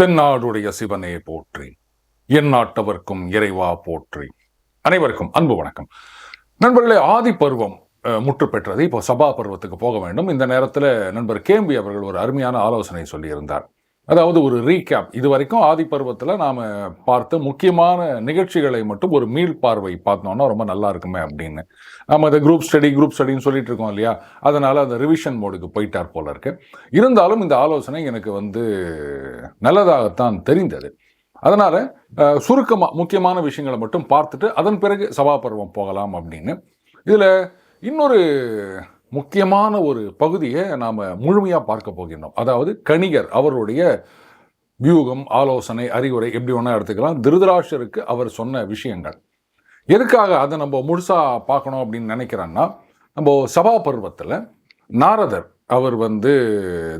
தென்னாடுடைய சிவனே போற்றி என் நாட்டவர்க்கும் இறைவா போற்றி. அனைவருக்கும் அன்பு வணக்கம். நண்பர்களே ஆதி பருவம் முற்று பெற்றது இப்போ சபா பருவத்துக்கு போக வேண்டும். இந்த நேரத்தில் நண்பர் கேம்பி அவர்கள் ஒரு அருமையான ஆலோசனை சொல்லியிருந்தார். அதாவது ஒரு ரீகேப் இது வரைக்கும் ஆதி பருவத்தில் நாம் பார்த்த முக்கியமான நிகழ்ச்சிகளை மட்டும் ஒரு மீள் பார்வை பார்த்தோம்னா ரொம்ப நல்லா இருக்குமே அப்படின்னு. நம்ம இந்த குரூப் ஸ்டடி குரூப் ஸ்டடின்னு சொல்லிட்டு இருக்கோம் இல்லையா? அதனால் அந்த ரிவிஷன் மோடுக்கு போயிட்டார் போல இருக்கு. இருந்தாலும் இந்த ஆலோசனை எனக்கு வந்து நல்லதாகத்தான் தெரிந்தது. அதனால் சுருக்கமாக முக்கியமான விஷயங்களை மட்டும் பார்த்துட்டு அதன் பிறகு சபாபருவம் போகலாம் அப்படின்னு. இதில் இன்னொரு முக்கியமான ஒரு பகுதியை நாம் முழுமையாக பார்க்க போகின்றோம். அதாவது கணிகர் அவருடைய வியூகம் ஆலோசனை அறிவுரை எப்படி வேணா எடுத்துக்கலாம். திருதராஷருக்கு அவர் சொன்ன விஷயங்கள். எதுக்காக அதை நம்ம முழுசாக பார்க்கணும் அப்படின்னு நினைக்கிறோன்னா நம்ம சபா பருவத்தில் நாரதர் அவர் வந்து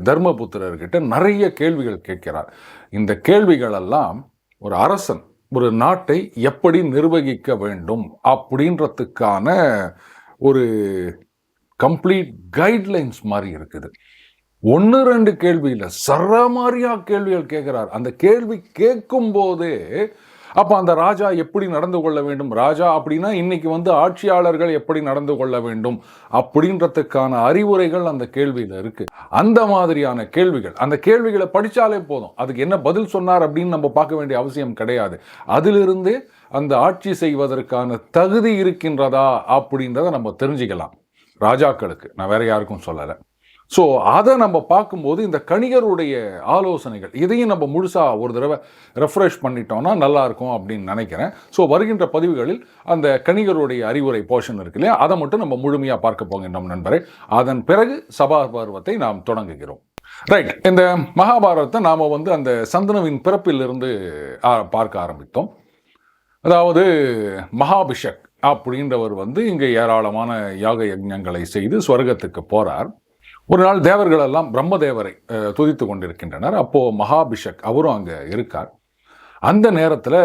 தர்மபுத்திரர்கிட்ட நிறைய கேள்விகள் கேட்கிறார். இந்த கேள்விகளெல்லாம் ஒரு அரசன் ஒரு நாட்டை எப்படி நிர்வகிக்க வேண்டும் அப்படின்றதுக்கான ஒரு கம்ப்ளீட் கைட்லைன்ஸ் மாதிரி இருக்குது. ஒன்று ரெண்டு கேள்வியில் சரமாரியா கேள்விகள் கேட்குறார். அந்த கேள்வி கேட்கும் போதே அப்போ அந்த ராஜா எப்படி நடந்து கொள்ள வேண்டும்? ராஜா அப்படின்னா இன்னைக்கு வந்து ஆட்சியாளர்கள் எப்படி நடந்து கொள்ள வேண்டும்? அப்படின்றதுக்கான அறிவுரைகள் அந்த கேள்வியில் இருக்கு. அந்த மாதிரியான கேள்விகள் அந்த கேள்விகளை படித்தாலே போதும். அதுக்கு என்ன பதில் சொன்னார் அப்படின்னு நம்ம பார்க்க வேண்டிய அவசியம் கிடையாது. அதிலிருந்து அந்த ஆட்சி செய்வதற்கான தகுதி இருக்கின்றதா அப்படின்றத நம்ம தெரிஞ்சுக்கலாம். ராஜாக்களுக்கு. நான் வேற யாருக்கும் சொல்லலை. ஸோ அதை நம்ம பார்க்கும்போது இந்த கணிகருடைய ஆலோசனைகள் இதையும் நம்ம முழுசாக ஒரு தடவை ரெஃப்ரெஷ் பண்ணிட்டோம்னா நல்லாயிருக்கும் அப்படின்னு நினைக்கிறேன். ஸோ வருகின்ற பதிவுகளில் அந்த கணிகருடைய அறிவுரை போர்ஷன் இருக்கு இல்லையா? அதை மட்டும் நம்ம முழுமையாக பார்க்க போகின்றோம் நண்பரே. அதன் பிறகு சபா பருவத்தை நாம் தொடங்குகிறோம். ரைட் இந்த மகாபாரதத்தை நாம் வந்து அந்த சந்தனுவின் பிறப்பிலிருந்து ஆ, பார்க்க ஆரம்பித்தோம். அதாவது மகாபிஷக். அப்படின்றவர் வந்து இங்கே ஏராளமான யாக யஜ்ஞங்களை செய்து ஸ்வர்க்கத்துக்கு போறார். ஒரு நாள் தேவர்கள் எல்லாம் பிரம்மதேவரை துதித்து கொண்டிருக்கின்றனர். அப்போது மகாபிஷக் அவரும் அங்கே இருக்கார். அந்த நேரத்தில்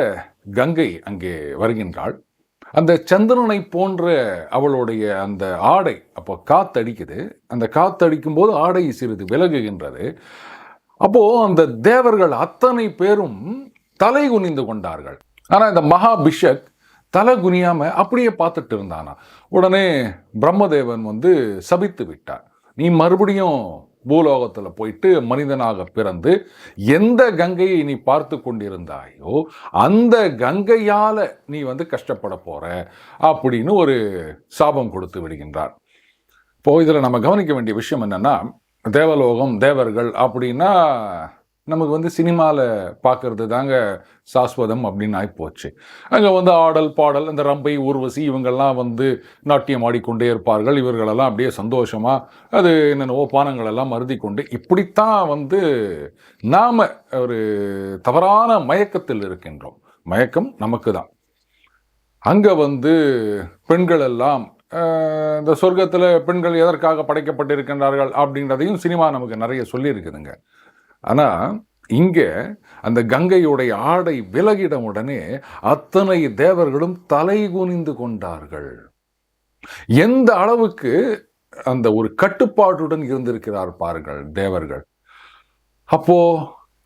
கங்கை அங்கே வருகின்றாள். அந்த சந்திரனை போன்ற அவளுடைய அந்த ஆடை அப்போ காத்தடிக்குது. அந்த காத்தடிக்கும் போது ஆடை சிறிது விலகுகின்றது. அப்போது அந்த தேவர்கள் அத்தனை பேரும் தலை குனிந்து கொண்டார்கள். ஆனால் இந்த மகாபிஷக் தலை குனியாமல் அப்படியே பார்த்துட்டு இருந்தானா. உடனே பிரம்மதேவன் வந்து சபித்து விட்டார் நீ மறுபடியும் பூலோகத்தில் போயிட்டு மனிதனாக பிறந்து எந்த கங்கையை நீ பார்த்து கொண்டிருந்தாயோ அந்த கங்கையால் நீ வந்து கஷ்டப்பட போகிற அப்படின்னு ஒரு சாபம் கொடுத்து விடுகின்றார் இப்போ இதில் நம்ம கவனிக்க வேண்டிய விஷயம் என்னென்னா தேவலோகம் தேவர்கள் அப்படின்னா நமக்கு வந்து சினிமாவில் பார்க்கறது தாங்க சாஸ்வதம் அப்படின்னு ஆயிப்போச்சு. அங்கே வந்து ஆடல் பாடல் இந்த ரம்பை ஊர்வசி இவங்கெல்லாம் வந்து நாட்டியம் ஆடிக்கொண்டே இருப்பார்கள். இவர்களெல்லாம் அப்படியே சந்தோஷமாக அது என்னென்னவோ பானங்களெல்லாம் மருதி கொண்டு இப்படித்தான் வந்து நாம் ஒரு தவறான மயக்கத்தில் இருக்கின்றோம். மயக்கம் நமக்கு தான் அங்கே வந்து பெண்கள் எல்லாம் இந்த சொர்க்கத்தில் பெண்கள் எதற்காக படைக்கப்பட்டிருக்கின்றார்கள் அப்படின்றதையும் சினிமா நமக்கு நிறைய சொல்லியிருக்குதுங்க. ஆனால் இங்கே அந்த கங்கையுடைய ஆடை விலகிட உடனே அத்தனை தேவர்களும் தலை குனிந்து கொண்டார்கள். எந்த அளவுக்கு அந்த ஒரு கட்டுப்பாட்டுடன் இருந்திருக்கிறார் பாருங்கள் தேவர்கள். அப்போ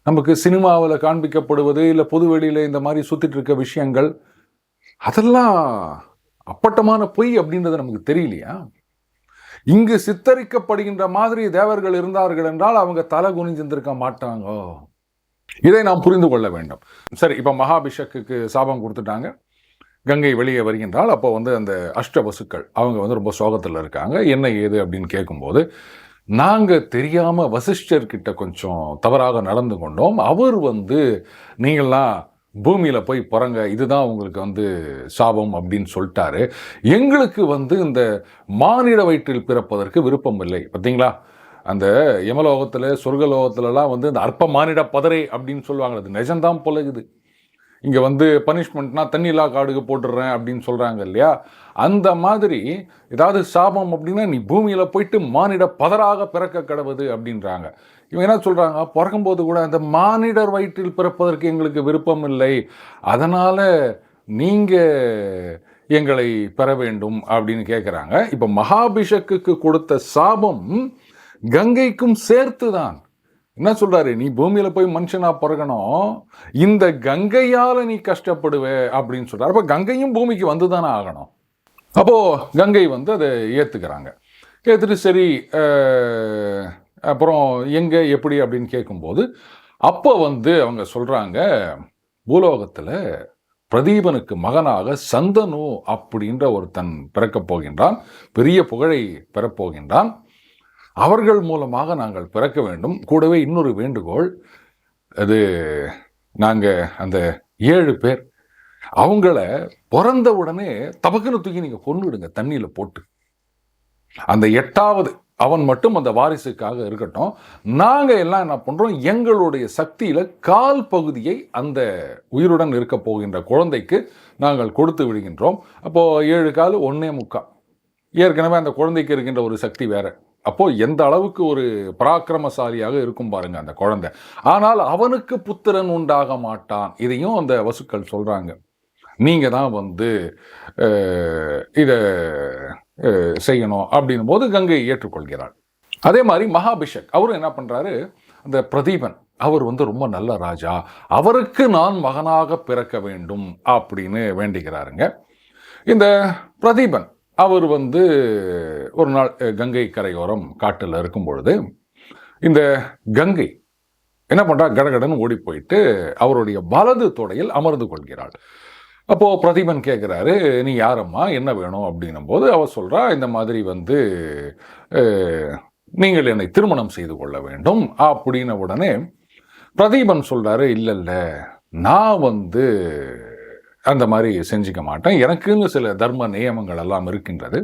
நமக்கு சினிமாவில் காண்பிக்கப்படுவது இல்லை பொதுவெளியில் இந்த மாதிரி சுத்திட்டு இருக்க விஷயங்கள் அதெல்லாம் அப்பட்டமான பொய் அப்படின்றது நமக்கு தெரியலையா? இங்கு சித்தரிக்கப்படுகின்ற மாதிரி தேவர்கள் இருந்தார்கள் என்றால் அவங்க தலை குனிஞ்சிருந்திருக்க மாட்டாங்க. இதை நாம் புரிந்து கொள்ள வேண்டும். சரி இப்போ மகாபிஷக்குக்கு சாபம் கொடுத்துட்டாங்க. கங்கை வெளியே வருகின்றால் அப்போ வந்து அந்த அஷ்டவசுக்கள் அவங்க வந்து ரொம்ப சோகத்தில் இருக்காங்க. என்ன ஏது அப்படின்னு கேட்கும்போது நாங்கள் தெரியாமல் வசிஷ்டர்கிட்ட கொஞ்சம் தவறாக நடந்து கொண்டோம். அவர் வந்து நீங்களாம் பூமியில் போய் பிறங்க இதுதான் உங்களுக்கு வந்து சாபம் அப்படின்னு சொல்லிட்டாரு. எங்களுக்கு வந்து இந்த மானிட வயிற்றில் பிறப்பதற்கு விருப்பம் இல்லை. பார்த்தீங்களா? அந்த யமலோகத்தில் சொர்க்கலோகத்துலலாம் வந்து இந்த அற்ப மானிட பதரை அப்படின்னு சொல்லுவாங்க அது நிஜம்தான் பொழுகுது இங்கே வந்து பனிஷ்மெண்ட்னா தண்ணிலா காடுக்கு போட்டுடுறேன் அப்படின்னு சொல்கிறாங்க இல்லையா? அந்த மாதிரி ஏதாவது சாபம் அப்படின்னா நீ பூமியில் போயிட்டு மானிட பதராக பிறக்க கடவுது அப்படின்றாங்க. இவங்க என்ன சொல்கிறாங்க பிறக்கும்போது கூட அந்த மானிடர் வயிற்றில் பிறப்பதற்கு எங்களுக்கு விருப்பம் இல்லை. அதனால் நீங்கள் எங்களை பெற வேண்டும் அப்படின்னு கேட்குறாங்க இப்போ மகாபிஷக்குக்கு கொடுத்த சாபம் கங்கைக்கும் சேர்த்து தான் என்ன சொல்கிறாரு நீ பூமியில் போய் மனுஷனாக பிறகணும் இந்த கங்கையால் நீ கஷ்டப்படுவே அப்படின்னு சொல்கிறார் அப்போ கங்கையும் பூமிக்கு வந்துதானே ஆகணும். அப்போது கங்கை வந்து அதை ஏற்றுக்கிறாங்க ஏற்றுட்டு சரி அப்புறம் எங்கே எப்படி அப்படின்னு கேட்கும்போது அப்போ வந்து அவங்க சொல்கிறாங்க பூலோகத்தில் பிரதீபனுக்கு மகனாக சந்தனு அப்படின்ற ஒருத்தன் பிறக்கப் போகின்றான் பெரிய புகழை பெறப்போகின்றான் அவர்கள் மூலமாக நாங்கள் பிறக்க வேண்டும். கூடவே இன்னொரு வேண்டுகோள் அது நாங்கள் அந்த ஏழு பேர் அவங்கள பிறந்த உடனே தபக்குன்னு தூக்கி நீங்கள் கொண்டுடுங்க தண்ணியில் போட்டு. அந்த எட்டாவது அவன் மட்டும் அந்த வாரிசுக்காக இருக்கட்டும். நாங்கள் எல்லாம் என்ன பண்ணுறோம் எங்களுடைய சக்தியில் கால் பகுதியை அந்த உயிருடன் இருக்க போகின்ற குழந்தைக்கு நாங்கள் கொடுத்து விடுகின்றோம். அப்போது ஏழு கால் ஒன்றே முக்கா ஏற்கனவே அந்த குழந்தைக்கு இருக்கின்ற ஒரு சக்தி வேறு. அப்போது எந்த அளவுக்கு ஒரு பராக்கிரமசாலியாக இருக்கும் பாருங்க அந்த குழந்தை. ஆனால் அவனுக்கு புத்திரன் உண்டாக மாட்டான். இதையும் அந்த வசுக்கள் சொல்கிறாங்க நீங்கள் தான் வந்து இதை செய்யணும் அப்படின்னும் போது கங்கையை ஏற்றுக்கொள்கிறாள். அதே மாதிரி மகாபிஷக் அவரும் என்ன பண்ணுறாரு அந்த பிரதீபன் அவர் வந்து ரொம்ப நல்ல ராஜா அவருக்கு நான் மகனாக பிறக்க வேண்டும் அப்படின்னு வேண்டிக்கிறாருங்க இந்த பிரதீபன் அவர் வந்து ஒரு நாள் கங்கை கரையோரம் காட்டில் இருக்கும் பொழுது இந்த கங்கை என்ன பண்ணுறா கடகடன் ஓடி போயிட்டு அவருடைய வலது தொடையில் அமர்ந்து கொள்கிறாள். அப்போது பிரதீபன் கேட்குறாரு நீ யாரம்மா? என்ன வேணும்? அப்படின்னும் போது அவர் சொல்கிறா இந்த மாதிரி வந்து நீங்கள் என்னை திருமணம் செய்து கொள்ள வேண்டும். அப்படின்ன உடனே பிரதீபன் சொல்கிறாரு இல்லை இல்லை நான் வந்து அந்த மாதிரி செஞ்சுக்க மாட்டேன். எனக்குன்னு சில தர்ம நியமங்கள் எல்லாம் இருக்கின்றது.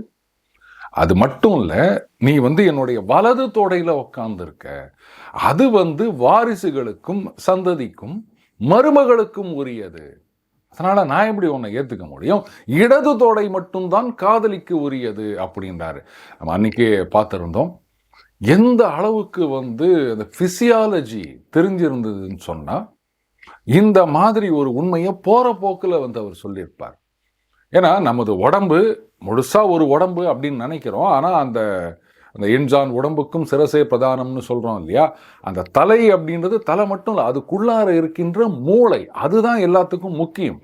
அது மட்டும் இல்லை நீ வந்து என்னுடைய வலது தொடையில் உட்காந்துருக்க அது வந்து வாரிசுகளுக்கும் சந்ததிக்கும் மருமகளுக்கும் உரியது. அதனால் நான் எப்படி ஒன்றை ஏற்றுக்க முடியும்? இடது தோடை மட்டும்தான் காதலிக்கு உரியது அப்படின்றாரு. நம்ம அன்னைக்கே பார்த்துருந்தோம். எந்த அளவுக்கு வந்து அந்த ஃபிசியாலஜி தெரிஞ்சிருந்ததுன்னு சொன்னால் இந்த மாதிரி ஒரு உண்மையை போகிற போக்கில் வந்து அவர் சொல்லியிருப்பார். ஏன்னா நமது உடம்பு முழுசா ஒரு உடம்பு அப்படின்னு நினைக்கிறோம். ஆனால் அந்த அந்த எண்ஜான் உடம்புக்கும் சிரசே பிரதானம்னு சொல்கிறோம் இல்லையா? அந்த தலை அப்படின்றது தலை மட்டும் இல்லை அதுக்குள்ளார இருக்கின்ற மூளை. அதுதான் எல்லாத்துக்கும் முக்கியம்.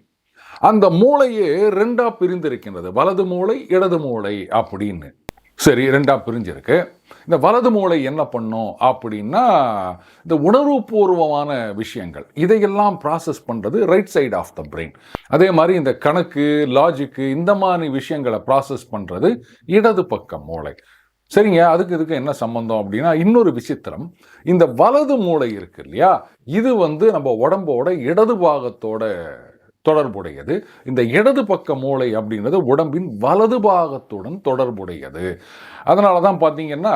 அந்த மூளையே ரெண்டாக பிரிந்திருக்கின்றது. வலது மூளை இடது மூளை அப்படின்னு. சரி ரெண்டாக பிரிஞ்சிருக்கு. இந்த வலது மூளை என்ன பண்ணும் அப்படின்னா இந்த உணர்வுபூர்வமான விஷயங்கள். இதையெல்லாம் ப்ராசஸ் பண்ணுறது right side of the brain அதே மாதிரி இந்த கணக்கு லாஜிக்கு இந்த மாதிரி விஷயங்களை ப்ராசஸ் பண்ணுறது இடது பக்க மூளை. சரிங்க அதுக்கு இதுக்கு என்ன சம்பந்தம் அப்படின்னா இன்னொரு விசித்திரம். இந்த வலது மூளை இருக்கு இல்லையா? இது வந்து நம்ம உடம்போட இடது பாகத்தோட தொடர்புடையது. இந்த இடது பக்க மூளை அப்படின்றது உடம்பின் வலது பாகத்துடன் தொடர்புடையது. அதனால தான் பார்த்தீங்கன்னா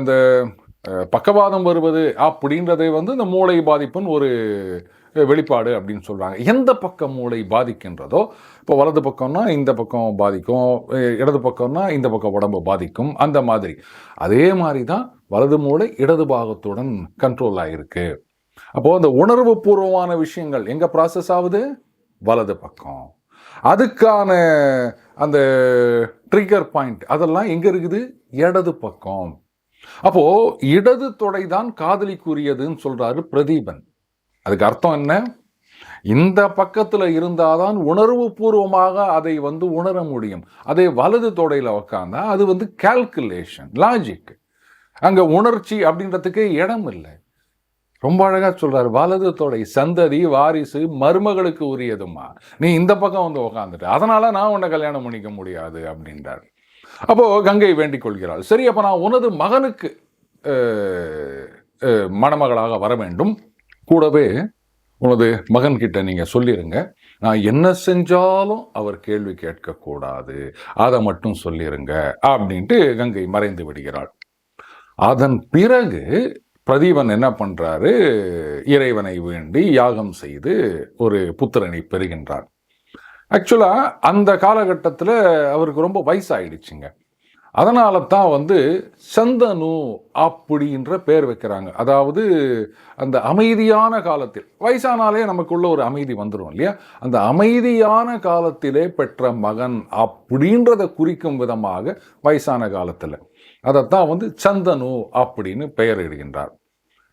இந்த பக்கவாதம் வருவது அப்படின்றதை வந்து இந்த மூளை பாதிப்புன்னு ஒரு வெளிப்பாடு அப்படின்னு சொல்கிறாங்க எந்த பக்கம் மூளை பாதிக்கின்றதோ இப்போ வலது பக்கம்னா இந்த பக்கம் பாதிக்கும் இடது பக்கம்னா இந்த பக்கம் உடம்பு பாதிக்கும் அந்த மாதிரி. அதே மாதிரி தான் வலது மூளை இடது பாகத்துடன் கண்ட்ரோல் ஆகிருக்கு அப்போது அந்த உணர்வு பூர்வமான விஷயங்கள் எங்கே ப்ராசஸ் ஆகுது? வலது பக்கம். அதுக்கான அந்த ட்ரிகர் பாயிண்ட் அதெல்லாம் எங்கே இருக்குது? இடது பக்கம். அப்போது இடது தொடை தான் காதலிக்குரியதுன்னு சொல்கிறாரு பிரதீபன். அதுக்கு அர்த்தம் என்ன? இந்த பக்கத்தில் இருந்தாதான் உணர்வு பூர்வமாக அதை வந்து உணர முடியும். அதே வலது தொடையில் உக்காந்தா அது வந்து கால்குலேஷன் லாஜிக் அங்கே உணர்ச்சி அப்படின்றதுக்கு இடம் இல்லை. ரொம்ப அழகாக சொல்கிறார் வலது தொடை சந்ததி வாரிசு மருமகளுக்கு உரியதுமா? நீ இந்த பக்கம் வந்து உக்காந்துட்டு அதனால் நான் உன்னை கல்யாணம் பண்ணிக்க முடியாது அப்படின்றார். அப்போது கங்கை வேண்டிக் கொள்கிறாள். சரி அப்போ நான் உனது மகனுக்கு மணமகளாக வர வேண்டும். கூடவே உனது மகன்கிட்ட நீங்கள் சொல்லிடுங்க நான் என்ன செஞ்சாலும் அவர் கேள்வி கேட்கக்கூடாது. அதை மட்டும் சொல்லிடுங்க அப்படின்ட்டு கங்கை மறைந்து விடுகிறாள். அதன் பிறகு பிரதீபன் என்ன பண்ணுறாரு இறைவனை வேண்டி யாகம் செய்து ஒரு புத்திரனை பெறுகின்றார். ஆக்சுவலாக அந்த காலகட்டத்தில் அவருக்கு ரொம்ப வயசாயிடுச்சுங்க. அதனால தான் வந்து சந்தனு அப்படின்ற பேர் வைக்கிறாங்க. அதாவது அந்த அமைதியான காலத்தில் வயசானாலே நமக்குள்ள ஒரு அமைதி வந்துடும் இல்லையா? அந்த அமைதியான காலத்திலே பெற்ற மகன் அப்படின்றத குறிக்கும் விதமாக வயசான காலத்தில். அதைத்தான் வந்து சந்தனு அப்படின்னு பெயரிடுகின்றார்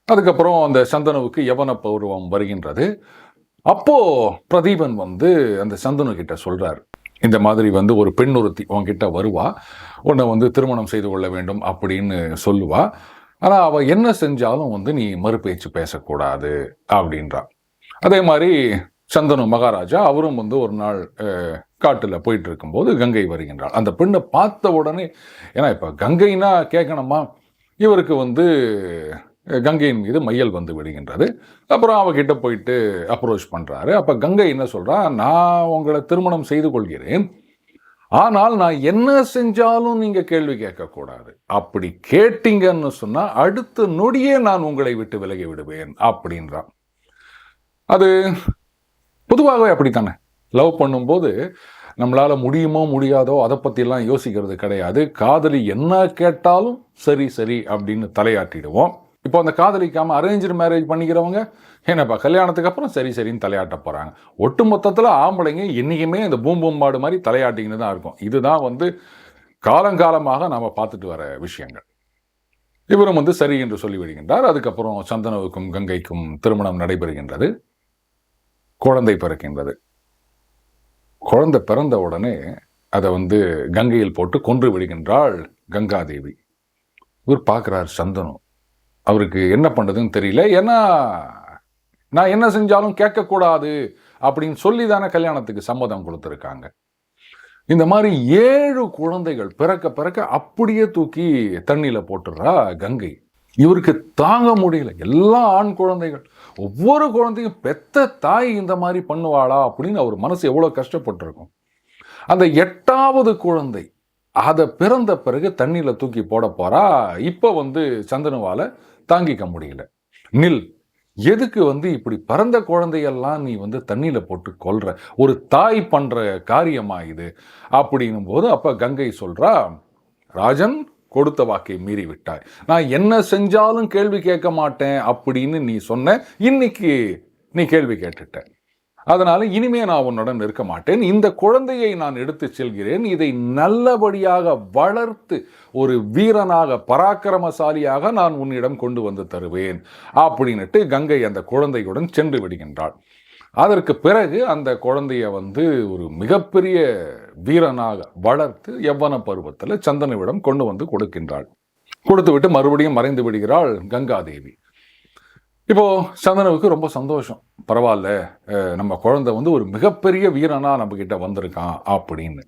அதுக்கப்புறம் அந்த சந்தனுவுக்கு யவன பௌர்வம் வருகின்றது. அப்போ பிரதீபன் வந்து அந்த சந்தனு கிட்ட சொல்றார் இந்த மாதிரி வந்து ஒரு பெண் ஒருத்தி உன்கிட்ட வருவா உன்னை வந்து திருமணம் செய்து கொள்ள வேண்டும் அப்படின்னு சொல்லுவா. ஆனால் அவள் என்ன செஞ்சாலும் வந்து நீ மறுபேச்சு பேசக்கூடாது அப்படின்றா. அதே மாதிரி சந்தனு மகாராஜா அவரும் வந்து ஒரு நாள் காட்டில் போயிட்டு இருக்கும்போது கங்கை வருகின்றாள். அந்த பெண்ணை பார்த்த உடனே ஏன்னா இப்போ கங்கைனா கேட்கணுமா இவருக்கு வந்து கங்கையின் மீது மையல் வந்து விடுகின்றது. அப்புறம் அவகிட்ட போயிட்டு அப்ரோச் பண்ணுறாரு அப்போ கங்கை என்ன சொல்கிறா நான் உங்களை திருமணம் செய்து கொள்கிறேன். ஆனால் நான் என்ன செஞ்சாலும் நீங்கள் கேள்வி கேட்கக்கூடாது. அப்படி கேட்டீங்கன்னு சொன்னால் அடுத்த நொடியே நான் உங்களை விட்டு விலகி விடுவேன் அப்படின்றான் அது பொதுவாகவே அப்படித்தானே? லவ் பண்ணும்போது நம்மளால் முடியுமோ முடியாதோ அதை பற்றிலாம் யோசிக்கிறது கிடையாது. காதலி என்ன கேட்டாலும் சரி சரி அப்படின்னு தலையாட்டிடுவோம். இப்போ அந்த காதலிக்காமல் அரேஞ்சு மேரேஜ் பண்ணிக்கிறவங்க என்னப்பா கல்யாணத்துக்கு அப்புறம் சரி சரின்னு தலையாட்ட போகிறாங்க ஒட்டு மொத்தத்தில் ஆம்பளைங்க என்றைக்குமே இந்த பூம்பூம்பாடு மாதிரி தலையாட்டிங்கன்னு தான் இருக்கும். இதுதான் வந்து காலங்காலமாக நாம் பார்த்துட்டு வர விஷயங்கள். இவரும் வந்து சரி என்று சொல்லி விடுகின்றார். அதுக்கப்புறம் சந்தனவுக்கும் கங்கைக்கும் திருமணம் நடைபெறுகின்றது. குழந்தை பிறக்கின்றது. குழந்தை பிறந்த உடனே அதை வந்து கங்கையில் போட்டு கொன்று விடுகின்றாள் கங்காதேவி. இவர் பார்க்குறார் சந்தனு. அவருக்கு என்ன பண்ணுறதுன்னு தெரியல. ஏன்னா நான் என்ன செஞ்சாலும் கேட்கக்கூடாது அப்படின்னு சொல்லி தானே கல்யாணத்துக்கு சம்மதம் கொடுத்துருக்காங்க. இந்த மாதிரி ஏழு குழந்தைகள் பிறக்க பிறக்க அப்படியே தூக்கி தண்ணியில் போட்டுடுறா கங்கை. இவருக்கு தாங்க முடியல. எல்லா ஆண் குழந்தைகள் ஒவ்வொரு குழந்தையும் பெத்த தாய் இந்த மாதிரி பண்ணுவாளா அப்படின்னு அவர் மனசு எவ்வளோ கஷ்டப்பட்டிருக்கும். அந்த எட்டாவது குழந்தை அதை பிறந்த பிறகு தண்ணியில் தூக்கி போட போகிறா இப்போ வந்து சந்தனுவால தாங்கிக்க முடியல. நில் எதுக்கு வந்து இப்படி பிறந்த குழந்தையெல்லாம் நீ வந்து தண்ணியில் போட்டு கொல்ற? ஒரு தாய் பண்ணுற காரியமா இது? அப்படின்னும் போது அப்போ கங்கை சொல்கிறா ராஜன் கொடுத்த வாக்கை மீறி விட்டாய். நான் என்ன செஞ்சாலும் கேள்வி கேட்க மாட்டேன் அப்படின்னு நீ சொன்ன இன்னைக்கு நீ கேள்வி கேட்டுட்ட. அதனால இனிமே நான் உன்னுடன் இருக்க மாட்டேன். இந்த குழந்தையை நான் எடுத்து செல்கிறேன். இதை நல்லபடியாக வளர்த்து ஒரு வீரனாக பராக்கிரமசாலியாக நான் உன்னிடம் கொண்டு வந்து தருவேன். அப்படின்னுட்டு கங்கை அந்த குழந்தையுடன் சென்று விடுகின்றாள். அதற்கு பிறகு அந்த குழந்தைய வந்து ஒரு மிகப்பெரிய வீரனாக வளர்த்து எவ்வன பருவத்தில் சந்தனுவிடம் கொண்டு வந்து கொடுக்கின்றாள். கொடுத்து விட்டு மறுபடியும் மறைந்து விடுகிறாள் கங்காதேவி. இப்போது சந்தனுவுக்கு ரொம்ப சந்தோஷம். பரவாயில்ல நம்ம குழந்தை வந்து ஒரு மிகப்பெரிய வீரனா நம்மக்கிட்ட வந்திருக்கான் அப்படின்னு.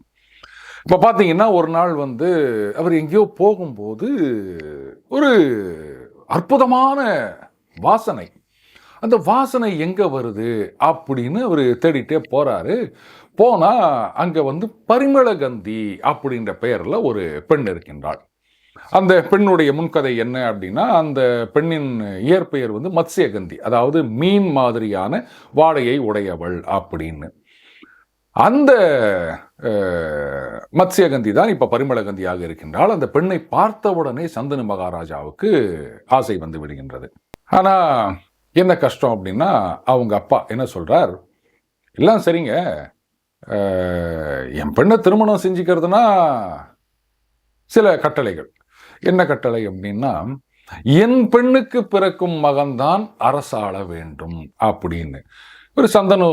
இப்போ பார்த்தீங்கன்னா ஒரு நாள் வந்து அவர் எங்கேயோ போகும்போது ஒரு அற்புதமான வாசனை. அந்த வாசனை எங்கே வருது அப்படின்னு அவர் தேடிட்டே போகிறாரு போனால் அங்கே வந்து பரிமளகந்தி அப்படின்ற பெயரில் ஒரு பெண் இருக்கின்றாள். அந்த பெண்ணுடைய முன்கதை என்ன அப்படின்னா அந்த பெண்ணின் இயற்பெயர் வந்து மத்ஸ்யகந்தி அதாவது மீன் மாதிரியான வாடையை உடையவள் அப்படின்னு. அந்த அஹ், மத்ஸ்யகந்தி தான் இப்போ பரிமளகந்தியாக இருக்கின்றால் அந்த பெண்ணை பார்த்தவுடனே சந்தனு மகாராஜாவுக்கு ஆசை வந்து விடுகின்றது. ஆனால் என்ன கஷ்டம் அப்படின்னா அவங்க அப்பா என்ன சொல்கிறார் எல்லாம் சரிங்க. என் பெண்ணை திருமணம் செஞ்சுக்கிறதுனா சில கட்டளைகள். என்ன கட்டளை அப்படின்னா என் பெண்ணுக்கு பிறக்கும் மகன்தான் அரசாள வேண்டும் அப்படின்னு. ஒரு சந்தனு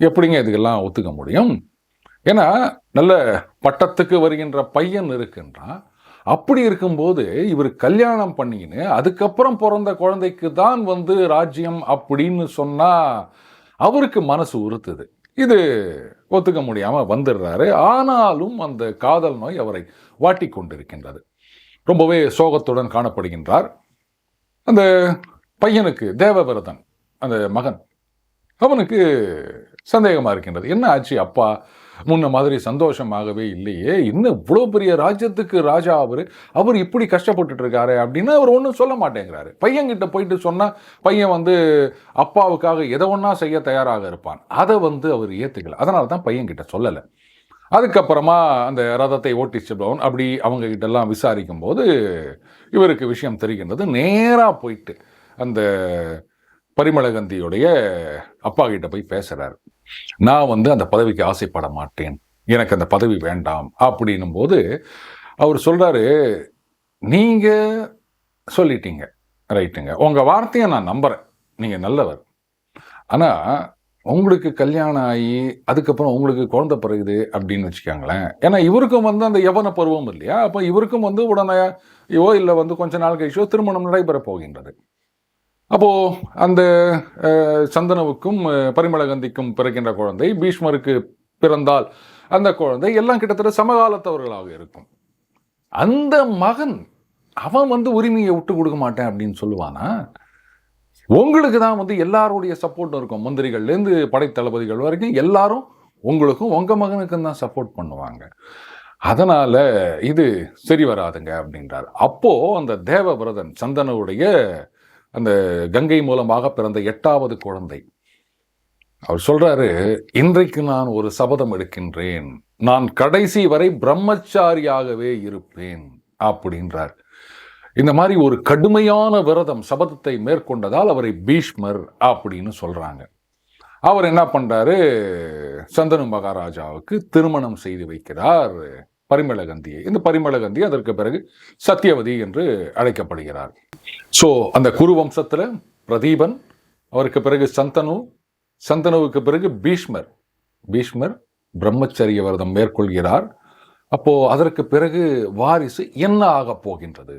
எப்படிங்க இதுக்கெல்லாம் ஒத்துக்க முடியும்? ஏன்னா நல்ல பட்டத்துக்கு வருகின்ற பையன் இருக்கின்றான். அப்படி இருக்கும்போது இவர் கல்யாணம் பண்ணிக்கின்னு அதுக்கப்புறம் பிறந்த குழந்தைக்கு தான் வந்து ராஜ்யம் அப்படின்னு சொன்னா அவருக்கு மனசு உறுத்துது. இது ஒத்துக்க முடியாமல் வந்துடுறாரு. ஆனாலும் அந்த காதல் நோய் அவரை வாட்டி கொண்டிருக்கின்றது ரொம்பவே சோகத்துடன் காணப்படுகின்றார். அந்த பையனுக்கு தேவவிரதன் அந்த மகன் அவனுக்கு சந்தேகமாக இருக்கின்றது. என்ன ஆச்சு அப்பா? முன்ன மாதிரி சந்தோஷமாகவே இல்லையே. இன்னும் இவ்வளோ பெரிய ராஜ்யத்துக்கு ராஜா அவர் அவர் இப்படி கஷ்டப்பட்டுட்டு இருக்காரு அப்படின்னு அவர் ஒன்றும் சொல்ல மாட்டேங்கிறாரு. பையன்கிட்ட போயிட்டு சொன்னால் பையன் வந்து அப்பாவுக்காக எதை ஒன்றா செய்ய தயாராக இருப்பான். அதை வந்து அவர் ஏற்றுக்கல அதனால தான் பையன்கிட்ட சொல்லலை. அதுக்கப்புறமா அந்த ரதத்தை ஓட்டி செல்பவன் அப்படி அவங்க கிட்ட எல்லாம் விசாரிக்கும் போது இவருக்கு விஷயம் தெரிகின்றது. நேராக போயிட்டு அந்த பரிமளகந்தியுடைய அப்பா கிட்ட போய் பேசுகிறார் நான் வந்து அந்த பதவிக்கு ஆசைப்பட மாட்டேன். எனக்கு அந்த பதவி வேண்டாம் அப்படின்னும் போது அவர் சொல்கிறாரு நீங்கள் சொல்லிட்டீங்க. ரைட்டுங்க. உங்கள் வார்த்தையை நான் நம்புகிறேன் நீங்கள் நல்லவர். ஆனால் உங்களுக்கு கல்யாணம் ஆகி அதுக்கப்புறம் உங்களுக்கு குழந்த பிறகுது அப்படின்னு வச்சுக்கோங்களேன். ஏன்னா இவருக்கும் வந்து அந்த யவன பருவம் இல்லையா? அப்போ இவருக்கும் வந்து உடனே ஐயோ இல்லை வந்து கொஞ்ச நாள் கழிச்சோ திருமணம் நடைபெற போகின்றது. அப்போது அந்த சந்தனவுக்கும் பரிமளகந்திக்கும் பிறக்கின்ற குழந்தை பீஷ்மருக்கு பிறந்தால் அந்த குழந்தை எல்லாம் கிட்டத்தட்ட சமகாலத்தவர்களாக இருக்கும். அந்த மகன் அவன் வந்து உரிமையை விட்டு கொடுக்க மாட்டேன் அப்படின்னு சொல்லுவானா? உங்களுக்கு தான் வந்து எல்லாருடைய சப்போர்ட்டும் இருக்கும். மந்திரிகள்லேருந்து படைத்தளபதிகள் வரைக்கும் எல்லாரும் உங்களுக்கும் உங்கள் மகனுக்கும் தான் சப்போர்ட் பண்ணுவாங்க. அதனால் இது சரி வராதுங்க அப்படின்றார். அப்போது அந்த தேவபிரதன் சந்தனுடைய அந்த கங்கை மூலமாக பிறந்த எட்டாவது குழந்தை. அவர் சொல்கிறாரு இன்றைக்கு நான் ஒரு சபதம் எடுக்கின்றேன். நான் கடைசி வரை பிரம்மச்சாரியாகவே இருப்பேன். அப்படின்றார். இந்த மாதிரி ஒரு கடுமையான விரதம் சபதத்தை மேற்கொண்டதால் அவரை பீஷ்மர் அப்படின்னு சொல்கிறாங்க அவர் என்ன பண்ணுறாரு சந்தனு மகாராஜாவுக்கு திருமணம் செய்து வைக்கிறார் பரிமளகந்தியை. இந்த பரிமளகந்தி அதற்கு பிறகு சத்தியவதி என்று அழைக்கப்படுகிறார். ஸோ அந்த குரு வம்சத்தில் பிரதீபன் அவருக்கு பிறகு சந்தனு சந்தனுவுக்கு பிறகு பீஷ்மர். பீஷ்மர் பிரம்மச்சரிய விரதம் மேற்கொள்கிறார். அப்போது அதற்கு பிறகு வாரிசு என்ன ஆகப் போகின்றது?